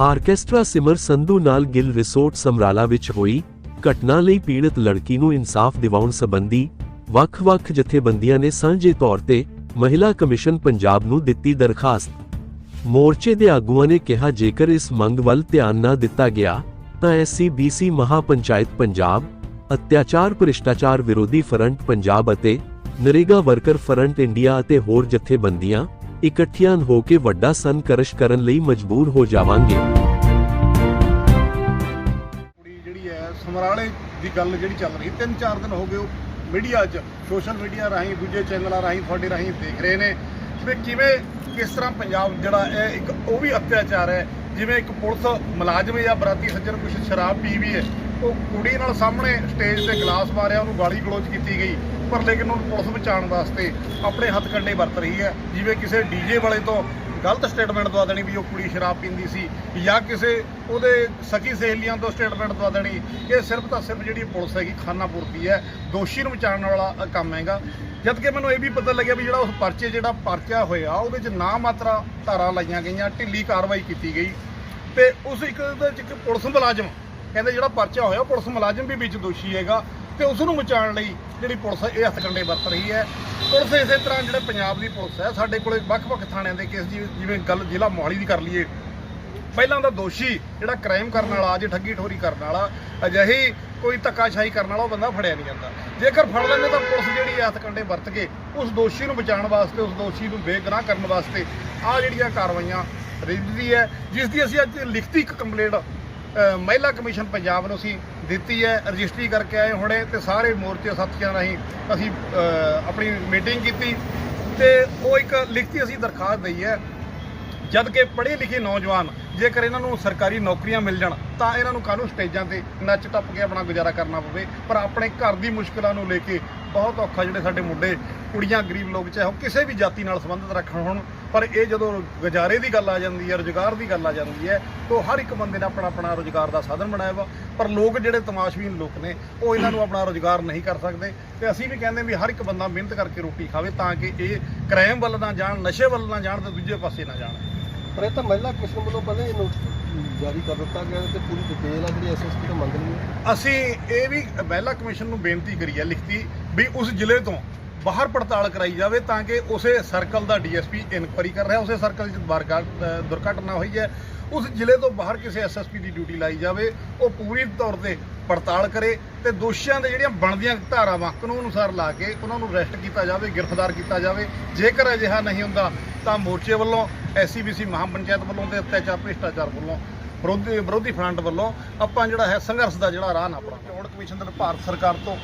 Orchestra ਸਿਮਰ ਸੰਧੂ ਨਾਲ Gill resort Samrala ਵਿੱਚ ਹੋਈ ਘਟਨਾ ਲਈ ਪੀੜਤ ਲੜਕੀ ਨੂੰ ਇਨਸਾਫ ਦਿਵਾਉਣ ਸੰਬੰਧੀ ਵੱਖ-ਵੱਖ ਜਥੇਬੰਦੀਆਂ ਨੇ ਸਾਂਝੇ ਤੌਰ ਤੇ ਮਹਿਲਾ ਕਮਿਸ਼ਨ ਪੰਜਾਬ ਨੂੰ ਦਿੱਤੀ ਦਰਖਾਸਤ। ਮੋਰਚੇ ਦੇ ਆਗੂਆਂ ਨੇ ਕਿਹਾ, ਜੇਕਰ ਇਸ ਮੰਗ ਵੱਲ ਧਿਆਨ ਨਾ ਦਿੱਤਾ ਗਿਆ, ਤਾਂ ਐਸਸੀਬੀਸੀ ਮਹਾਪੰਚਾਇਤ ਪੰਜਾਬ, ਅਤਿਆਚਾਰ ਭ੍ਰਿਸ਼ਟਾਚਾਰ ਵਿਰੋਧੀ ਫਰੰਟ ਪੰਜਾਬ ਅਤੇ ਨਰੇਗਾ ਵਰਕਰ ਫਰੰਟ ਇੰਡੀਆ ਅਤੇ ਹੋਰ ਜਥੇਬੰਦੀਆਂ ਇਕੱਠੀਆਂ ਹੋ ਕੇ ਵੱਡਾ ਸੰਘਰਸ਼ ਕਰਨ ਲਈ ਮਜਬੂਰ ਹੋ ਜਾਵਾਂਗੇ। ਕੁੜੀ ਜਿਹੜੀ ਹੈ, ਸਮਰਾਲੇ ਦੀ ਗੱਲ ਜਿਹੜੀ ਚੱਲ ਰਹੀ ਤਿੰਨ ਚਾਰ ਦਿਨ ਹੋ ਗਏ ਉਹ ਮੀਡੀਆ 'ਚ, ਸੋਸ਼ਲ ਮੀਡੀਆ ਰਾਹੀਂ, ਦੂਜੇ ਚੈਨਲਾਂ ਰਾਹੀਂ, ਤੁਹਾਡੇ ਰਾਹੀਂ ਦੇਖ ਰਹੇ ਨੇ। ਵੀ ਕਿਵੇਂ ਕਿਸ ਤਰ੍ਹਾਂ ਪੰਜਾਬ ਜਿਹੜਾ ਹੈ, ਇੱਕ ਉਹ ਵੀ ਅਤਿਆਚਾਰ ਹੈ, ਜਿਵੇਂ ਇੱਕ ਪੁਲਿਸ ਮੁਲਾਜ਼ਮ ਜਾਂ ਬਰਾਤੀ ਸੱਜਣ ਕੁਛ ਸ਼ਰਾਬ ਪੀ ਵੀ ਹੈ, ਉਹ ਕੁੜੀ ਨਾਲ ਸਾਹਮਣੇ ਸਟੇਜ ਤੇ ਗਲਾਸ ਮਾਰਿਆ, ਉਹਨੂੰ ਗਾਲੀ ਗਲੋਚ ਕੀਤੀ ਗਈ। ਪਰ ਲੇਕਿਨ ਉਹਨੂੰ ਪੁਲਿਸ ਬਚਾਉਣ ਵਾਸਤੇ ਆਪਣੇ ਹੱਥ ਕੰਡੇ ਵਰਤ ਰਹੀ ਹੈ। ਜਿਵੇਂ ਕਿਸੇ ਡੀਜੇ ਵਾਲੇ ਤੋਂ ਗਲਤ ਸਟੇਟਮੈਂਟ ਦਵਾ ਦੇਣੀ ਵੀ ਉਹ ਕੁੜੀ ਸ਼ਰਾਬ ਪੀਂਦੀ ਸੀ ਜਾਂ ਕਿਸੇ ਉਹਦੇ ਸਕੀ ਸਹੇਲੀਆਂ ਤੋਂ ਸਟੇਟਮੈਂਟ ਦਵਾ ਦੇਣੀ, ਇਹ ਸਿਰਫ ਤਾਂ ਸਿਰਫ ਜਿਹੜੀ ਪੁਲਿਸ ਹੈਗੀ ਖਾਨਾ ਪੂਰਤੀ ਹੈ। ਦੋਸ਼ੀ ਨੂੰ ਬਚਾਉਣ ਵਾਲਾ ਕੰਮ ਹੈਗਾ। ਜਦ ਕਿ ਮੈਨੂੰ ਇਹ ਵੀ ਪਤਾ ਲੱਗਿਆ ਵੀ ਜਿਹੜਾ ਉਸ ਪਰਚੇ ਜਿਹੜਾ ਪਰਚਾ ਹੋਇਆ, ਉਹਦੇ 'ਚ ਨਾ ਮਾਤਰਾ ਧਾਰਾ ਲਾਈਆਂ ਗਈਆਂ, ਢਿੱਲੀ ਕਾਰਵਾਈ ਕੀਤੀ ਗਈ। ਤੇ ਉਸ ਇੱਕ ਉਹਦੇ 'ਚ ਪੁਲਿਸ ਮੁਲਾਜ਼ਮ, ਕਹਿੰਦੇ ਜਿਹੜਾ ਪਰਚਾ ਹੋਇਆ, ਉਹ ਪੁਲਿਸ ਮੁਲਾਜ਼ਮ ਵੀ ਵਿੱਚ ਦੋਸ਼ੀ ਹੈਗਾ ਤੇ ਉਸ ਨੂੰ ਬਚਾਉਣ ਲਈ ਜਿਹੜੀ ਪੁਲਿਸ ਇਹ ਹੱਥ ਕੰਡੇ ਵਰਤ ਰਹੀ ਹੈ। ਪੁਲਿਸ ਇਸੇ ਤਰ੍ਹਾਂ ਜਿਹੜੇ ਪੰਜਾਬ ਦੀ ਪੁਲਿਸ ਹੈ, ਸਾਡੇ ਕੋਲੇ ਵੱਖ-ਵੱਖ ਥਾਣਿਆਂ ਦੇ ਕੇਸ ਜਿਵੇਂ ਜਿਵੇਂ ਗੱਲ ਜ਼ਿਲ੍ਹਾ ਮੋਹਾਲੀ ਦੀ ਕਰ ਲਈਏ। ਪਹਿਲਾਂ ਦਾ ਦੋਸ਼ੀ ਜਿਹੜਾ ਕ੍ਰਾਈਮ ਕਰਨ ਵਾਲਾ, ਅੱਜ ਠੱਗੀ ਠੋਰੀ ਕਰਨ ਵਾਲਾ, ਅਜਿਹੀ ਕੋਈ ਧੱਕਾਸ਼ਾਹੀ ਕਰਨ ਵਾਲਾ ਉਹ ਬੰਦਾ ਫੜਿਆ ਨਹੀਂ ਜਾਂਦਾ। ਜੇਕਰ ਫੜ ਲੈਂਦੇ ਤਾਂ ਪੁਲਿਸ ਜਿਹੜੀ ਹੱਥ ਕੰਡੇ ਵਰਤ ਕੇ ਉਸ ਦੋਸ਼ੀ ਨੂੰ ਬਚਾਉਣ ਵਾਸਤੇ, ਉਸ ਦੋਸ਼ੀ ਨੂੰ ਬੇਗੁਨਾਹ ਕਰਨ ਵਾਸਤੇ ਆਹ ਜਿਹੜੀਆਂ ਕਾਰਵਾਈਆਂ ਰਿਜਦੀ ਹੈ, ਜਿਸ ਦੀ ਅਸੀਂ ਅੱਜ ਲਿਖਤੀ ਇੱਕ ਕੰਪਲੇਂਟ ਮਹਿਲਾ ਕਮਿਸ਼ਨ ਪੰਜਾਬ ਨੂੰ ਅਸੀਂ ਦਿੱਤੀ ਹੈ, ਰਜਿਸਟਰੀ ਕਰਕੇ ਆਏ ਹੁਣੇ ਤੇ ਸਾਰੇ ਮੋਰਚੇ ਸਾਥੀਆਂ ਰਾਹੀਂ ਅਸੀਂ ਆਪਣੀ ਮੀਟਿੰਗ ਕੀਤੀ ਤੇ ਉਹ ਇੱਕ ਲਿਖਤੀ ਅਸੀਂ ਦਰਖਾਸਤ ਦਈ ਹੈ, ਜਦ ਕਿ ਪੜ੍ਹੇ ਲਿਖੇ ਨੌਜਵਾਨ ਜੇਕਰ ਇਹਨਾਂ ਨੂੰ ਸਰਕਾਰੀ ਨੌਕਰੀਆਂ ਮਿਲ ਜਾਣ, ਤਾਂ ਇਹਨਾਂ ਨੂੰ ਕਾਹਨੂੰ ਸਟੇਜਾਂ ਤੇ ਨੱਚ ਟੱਪ ਕੇ ਆਪਣਾ ਗੁਜ਼ਾਰਾ ਕਰਨਾ ਪਵੇ, ਪਰ ਆਪਣੇ ਘਰ ਦੀ ਮੁਸ਼ਕਲਾਂ ਨੂੰ ਲੈ ਕੇ ਬਹੁਤ ਔਖਾ ਜਿਹੜੇ ਸਾਡੇ ਮੁੰਡੇ, ਕੁੜੀਆਂ, ਗਰੀਬ ਲੋਕ, ਚਾਹੇ ਉਹ ਕਿਸੇ ਵੀ ਜਾਤੀ ਨਾਲ ਸੰਬੰਧਿਤ ਰੱਖਣ ਹੋਣ ਪਰ ਇਹ ਜਦੋਂ ਗੁਜ਼ਾਰੇ ਦੀ ਗੱਲ ਆ ਜਾਂਦੀ ਹੈ ਰੁਜ਼ਗਾਰ ਦੀ ਗੱਲ ਆ ਜਾਂਦੀ ਹੈ ਤਾਂ ਹਰ ਇੱਕ ਬੰਦੇ ਨੇ ਆਪਣਾ ਆਪਣਾ ਰੁਜ਼ਗਾਰ ਦਾ ਸਾਧਨ ਬਣਾਇਆ ਵਾ। ਪਰ ਲੋਕ ਜਿਹੜੇ ਤਮਾਸ਼ਬੀਨ ਲੋਕ ਨੇ ਉਹ ਇਹਨਾਂ ਨੂੰ ਆਪਣਾ ਰੁਜ਼ਗਾਰ ਨਹੀਂ ਕਰ ਸਕਦੇ। ਤੇ ਅਸੀਂ ਵੀ ਕਹਿੰਦੇ ਵੀ ਹਰ ਇੱਕ ਬੰਦਾ ਮਿਹਨਤ ਕਰਕੇ ਰੋਟੀ ਖਾਵੇ ਤਾਂ ਕਿ ਇਹ ਕ੍ਰਾਈਮ ਵੱਲ ਨਾ ਜਾਣ ਨਸ਼ੇ ਵੱਲ ਨਾ ਜਾਣ ਤੇ ਦੂਜੇ ਪਾਸੇ ਨਾ ਜਾਣ। ਪਰ ਇਹ ਤਾਂ ਮਹਿਲਾ ਕਮਿਸ਼ਨ ਵੱਲੋਂ ਪਹਿਲੇ ਹੀ ਨੋਟਿਸ ਜਾਰੀ ਕਰ ਦਿੱਤਾ ਗਿਆ ਤੇ ਪੂਰੀ ਡਿਟੇਲ ਆ ਜਿਹੜੀ ਐਸਐਸਪੀ ਤੋਂ ਮੰਗ ਲਈ ਅਸੀਂ ਇਹ ਵੀ ਮਹਿਲਾ ਕਮਿਸ਼ਨ ਨੂੰ ਬੇਨਤੀ ਕਰੀ ਹੈ ਲਿਖਤੀ ਵੀ ਉਸ ਜ਼ਿਲ੍ਹੇ ਤੋਂ ਬਾਹਰ ਪੜਤਾਲ ਕਰਾਈ ਜਾਵੇ ਤਾਂ ਕਿ ਉਸੇ ਸਰਕਲ ਦਾ ਡੀਐਸਪੀ ਇਨਕੁਆਰੀ ਕਰ ਰਿਹਾ ਉਸੇ ਸਰਕਲ 'ਚ ਵਾਰਗਾ- ਅ, ਦੁਰਘਟਨਾ ਹੋਈ ਹੈ। ਉਸ ਜ਼ਿਲ੍ਹੇ ਤੋਂ ਬਾਹਰ ਕਿਸੇ ਐਸਐਸਪੀ ਦੀ ਡਿਊਟੀ ਲਾਈ ਜਾਵੇ ਉਹ ਪੂਰੀ ਤੌਰ ਤੇ ਪੜਤਾਲ ਕਰੇ ਤੇ ਦੋਸ਼ੀਆਂ ਦੇ ਜਿਹੜੀਆਂ ਬਣਦੀਆਂ ਧਾਰਾਵਾਂ ਕਾਨੂੰਨ ਅਨੁਸਾਰ ਲਾ ਕੇ ਉਹਨਾਂ ਨੂੰ ਅਰੈਸਟ ਕੀਤਾ ਜਾਵੇ ਗ੍ਰਿਫਤਾਰ ਕੀਤਾ ਜਾਵੇ। ਜੇਕਰ ਅਜਿਹਾ ਨਹੀਂ ਹੁੰਦਾ ਤਾਂ ਮੋਰਚੇ ਵੱਲੋਂ ਐਸਸੀਬੀਸੀ ਮਹਾਪੰਚਾਇਤ ਵੱਲੋਂ ਤੇ ਅਤਿਆਚਾਰ ਭ੍ਰਿਸ਼ਟਾਚਾਰ ਵੱਲੋਂ ਵਿਰੋਧੀ ਵਿਰੋਧੀ ਫਰੰਟ ਵੱਲੋਂ ਆਪਾਂ ਜਿਹੜਾ ਹੈ ਸੰਘਰਸ਼ ਦਾ ਜਿਹੜਾ ਰਾਹ ਨਾ ਪੜਾ ਚੋਣ ਕਮਿਸ਼ਨ ਦੇ ਭਾਰਤ ਸਰਕਾਰ ਤੋਂ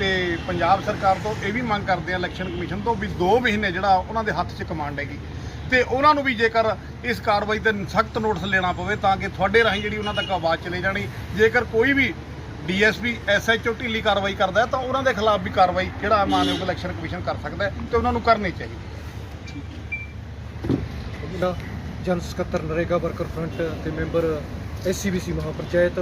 ਤੇ ਪੰਜਾਬ ਸਰਕਾਰ ਤੋਂ ਇਹ ਵੀ ਮੰਗ ਕਰਦੇ ਆ ਇਲੈਕਸ਼ਨ ਕਮਿਸ਼ਨ ਤੋਂ ਵੀ 2 ਮਹੀਨੇ ਜਿਹੜਾ ਉਹਨਾਂ ਦੇ ਹੱਥ 'ਚ ਕਮਾਂਡ ਹੈਗੀ। ਤੇ ਉਹਨਾਂ ਨੂੰ ਵੀ ਜੇਕਰ ਇਸ ਕਾਰਵਾਈ ਤੇ ਸਖਤ ਨੋਟਿਸ ਲੈਣਾ ਪਵੇ ਤਾਂ ਕਿ ਤੁਹਾਡੇ ਰਾਹੀਂ ਜਿਹੜੀ ਉਹਨਾਂ ਤੱਕ ਆਵਾਜ਼ ਚਲੇ ਜਾਣੀ। ਜੇਕਰ ਕੋਈ ਵੀ ਡੀਐਸਪੀ, ਐਸਐਚਓ ਢਿੱਲੀ ਕਾਰਵਾਈ ਕਰਦਾ ਤਾਂ ਉਹਨਾਂ ਦੇ ਖਿਲਾਫ ਵੀ ਕਾਰਵਾਈ ਜਿਹੜਾ ਮਾਨਯੋਗ ਇਲੈਕਸ਼ਨ ਕਮਿਸ਼ਨ ਕਰ ਸਕਦਾ ਹੈ ਤੇ ਉਹਨਾਂ ਨੂੰ ਕਰਨੀ ਚਾਹੀਦੀ। ਦਾ ਜਨ ਸਕੱਤਰ ਨਰੇਗਾ ਵਰਕਰ ਫਰੰਟ ਤੇ ਮੈਂਬਰ ਐਸਸੀਬੀਸੀ ਮਹਾਪੰਚਾਇਤ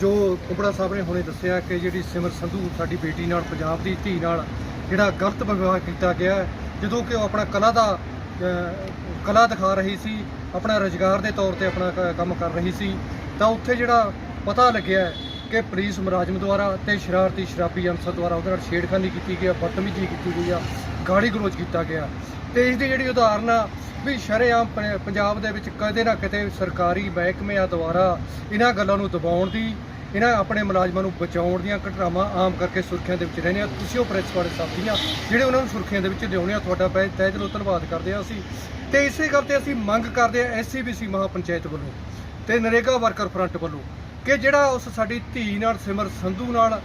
ਜੋ ਕੁਬੜਾ ਸਾਹਿਬ ਨੇ ਹੁਣੇ ਦੱਸਿਆ ਕਿ ਜਿਹੜੀ ਸਿਮਰ ਸੰਧੂ ਸਾਡੀ ਬੇਟੀ ਨਾਲ, ਪੰਜਾਬ ਦੀ ਧੀ ਨਾਲ ਜਿਹੜਾ ਗਲਤ ਵਿਵਹਾਰ ਕੀਤਾ ਗਿਆ ਜਦੋਂ ਕਿ ਉਹ ਆਪਣਾ ਕਲਾ ਦਾ ਕਲਾ ਦਿਖਾ ਰਹੀ ਸੀ, ਆਪਣਾ ਰੁਜ਼ਗਾਰ ਦੇ ਤੌਰ ਤੇ ਆਪਣਾ ਕੰਮ ਕਰ ਰਹੀ ਸੀ, ਤਾਂ ਉੱਥੇ ਜਿਹੜਾ ਪਤਾ ਲੱਗਿਆ ਕਿ ਪੁਲਿਸ ਮੁਲਾਜ਼ਮ ਦੁਆਰਾ ਤੇ ਸ਼ਰਾਰਤੀ ਸ਼ਰਾਬੀ ਅਨਸਰ ਦੁਆਰਾ ਉਹਦੇ ਨਾਲ ਛੇੜਖਾਨੀ ਕੀਤੀ ਗਈ ਬਦਤਮੀਜ਼ੀ ਕੀਤੀ ਗਈ ਆ ਗਾੜੀ ਗਲੋਚ ਕੀਤਾ ਗਿਆ ਤੇ ਇਸ ਦੀ ਜਿਹੜੀ ਉਦਾਹਰਨ ਆ ਵੀ ਸ਼ਰੇਆਮ ਪ- ਪੰਜਾਬ ਦੇ ਵਿੱਚ ਕਦੇ ਨਾ ਕਿਤੇ ਸਰਕਾਰੀ ਮਹਿਕਮਿਆਂ ਦੁਆਰਾ ਇਹਨਾਂ ਗੱਲਾਂ ਨੂੰ ਦਬਾਉਣ ਦੀ, ਇਹਨਾਂ ਆਪਣੇ ਮੁਲਾਜ਼ਮਾਂ ਨੂੰ ਬਚਾਉਣ ਦੀਆਂ ਘਟਨਾਵਾਂ ਆਮ ਕਰਕੇ ਸੁਰਖੀਆਂ ਦੇ ਵਿੱਚ ਰਹਿੰਦੇ ਆ। ਤੁਸੀਂ ਉਹ ਪ੍ਰੈਸ ਵਾਲੇ ਸਾਥੀਆਂ ਜਿਹੜੇ ਉਹਨਾਂ ਨੂੰ ਸੁਰਖੀਆਂ ਦੇ ਵਿੱਚ ਲਿਆਉਣੇ ਆ, ਤੁਹਾਡਾ ਪੈ ਤਹਿ ਦਿਲੋਂ ਧੰਨਵਾਦ ਕਰਦੇ ਆ ਅਸੀਂ। ਤੇ ਇਸੇ ਕਰਕੇ ਅਸੀਂ ਮੰਗ ਕਰਦੇ ਆ ਐਸਸੀਬੀਸੀ ਮਹਾਪੰਚਾਇਤ ਵੱਲੋਂ ਤੇ ਨਰੇਗਾ ਵਰਕਰ ਫਰੰਟ ਵੱਲੋਂ ਕਿ ਜਿਹੜਾ ਉਸ ਸਾਡੀ ਧੀ ਨਾਲ ਸਿਮਰ ਸੰਧੂ ਨਾਲ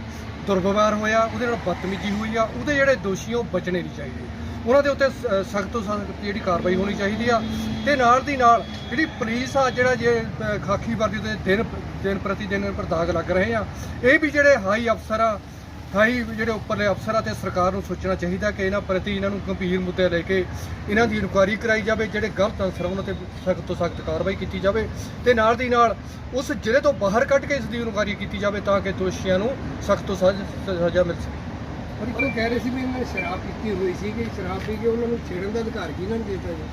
ਦੁਰਵਿਵਹਾਰ ਹੋਇਆ ਉਹਦੇ ਨਾਲ ਬਦਤਮੀਜ਼ੀ ਹੋਈ ਆ ਉਹਦੇ ਜਿਹੜੇ ਦੋਸ਼ੀ ਆ ਉਹ ਬਚਣੇ ਨਹੀਂ ਚਾਹੀਦੇ। ਉਹਨਾਂ ਦੇ ਉੱਤੇ ਸਖਤ ਤੋਂ ਸਖਤ ਜਿਹੜੀ ਕਾਰਵਾਈ ਹੋਣੀ ਚਾਹੀਦੀ ਆ। ਤੇ ਨਾਲ ਦੀ ਨਾਲ ਜਿਹੜੀ ਪੁਲਿਸ ਆ ਜਿਹੜਾ ਜੇ ਅ, ਖਾਕੀ ਵਰਦੀ ਦੇ ਦਿਨ ਦਿਨ ਪ੍ਰਤੀ ਦਿਨ ਪਰ ਦਾਗ ਲੱਗ ਰਹੇ ਆ ਇਹ ਵੀ ਜਿਹੜੇ ਹਾਈ ਅਫਸਰ ਆ ਹਾਈ ਜਿਹੜੇ ਉੱਪਰਲੇ ਅਫਸਰ ਆ ਤੇ ਸਰਕਾਰ ਨੂੰ ਸੋਚਣਾ ਚਾਹੀਦਾ ਕਿ ਇਹਨਾਂ ਪ੍ਰਤੀ ਇਹਨਾਂ ਨੂੰ ਗੰਭੀਰ ਮੁੱਦੇ ਲੈ ਕੇ ਇਹਨਾਂ ਦੀ ਇਨਕੁਆਇਰੀ ਕਰਾਈ ਜਾਵੇ ਜਿਹੜੇ ਗਲਤ ਅਨਸਰ ਉਹਨਾਂ ਤੇ ਸਖਤ ਤੋਂ ਸਖਤ ਕਾਰਵਾਈ ਕੀਤੀ ਜਾਵੇ ਤੇ ਨਾਲ ਦੀ ਨਾਲ ਉਸ ਜ਼ਿਲ੍ਹੇ ਤੋਂ ਬਾਹਰ ਕੱਢ ਕੇ ਇਸ ਦੀ ਇਨਕੁਆਇਰੀ ਕੀਤੀ ਜਾਵੇ ਤਾਂ ਕਿ ਦੋਸ਼ੀਆਂ ਨੂੰ ਸਖਤ ਤੋਂ ਸਖਤ ਸਜ਼ਾ ਮਿਲ ਸਕੇ। ਪਰ ਨੂੰ ਕਹਿ ਰਹੇ ਸੀ ਵੀ ਇਹਨਾਂ ਨੇ ਸ਼ਰਾਬ ਪੀਤੀ ਹੋਈ ਸੀ ਕਿ ਸ਼ਰਾਬ ਪੀ ਕੇ ਉਹਨਾਂ ਨੂੰ ਛੇੜਨ ਦਾ ਅਧਿਕਾਰ ਕਿਹਨਾਂ ਨੂੰ ਦਿੱਤਾ ਜੀ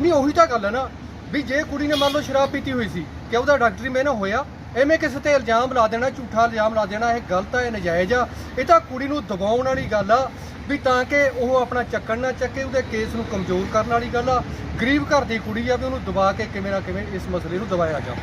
ਨਹੀਂ ਉਹੀ ਤਾਂ ਗੱਲ ਹੈ ਨਾ ਵੀ ਜੇ ਕੁੜੀ ਨੇ ਮੰਨ ਲਓ ਸ਼ਰਾਬ ਪੀਤੀ ਹੋਈ ਸੀ ਕਿ ਉਹਦਾ ਡਾਕਟਰੀ ਮੈਂ ਨਾ ਹੋਇਆ? ਐਵੇਂ ਕਿਸੇ ਤੇ ਇਲਜ਼ਾਮ ਲਾ ਦੇਣਾ, ਝੂਠਾ ਇਲਜ਼ਾਮ ਲਾ ਦੇਣਾ, ਇਹ ਗਲਤ ਆ, ਇਹ ਨਜਾਇਜ਼ ਆ। ਇਹ ਤਾਂ ਕੁੜੀ ਨੂੰ ਦਬਾਉਣ ਵਾਲੀ ਗੱਲ ਆ ਵੀ ਤਾਂ ਕਿ ਉਹ ਆਪਣਾ ਚੱਕਣ ਨਾ ਚੱਕੇ, ਉਹਦੇ ਕੇਸ ਨੂੰ ਕਮਜ਼ੋਰ ਕਰਨ ਵਾਲੀ ਗੱਲ ਆ। ਗਰੀਬ ਘਰ ਦੀ ਕੁੜੀ ਆ ਵੀ ਉਹਨੂੰ ਦਬਾ ਕੇ ਕਿਵੇਂ ਨਾ ਕਿਵੇਂ ਇਸ ਮਸਲੇ ਨੂੰ ਦਬਾਇਆ ਜਾ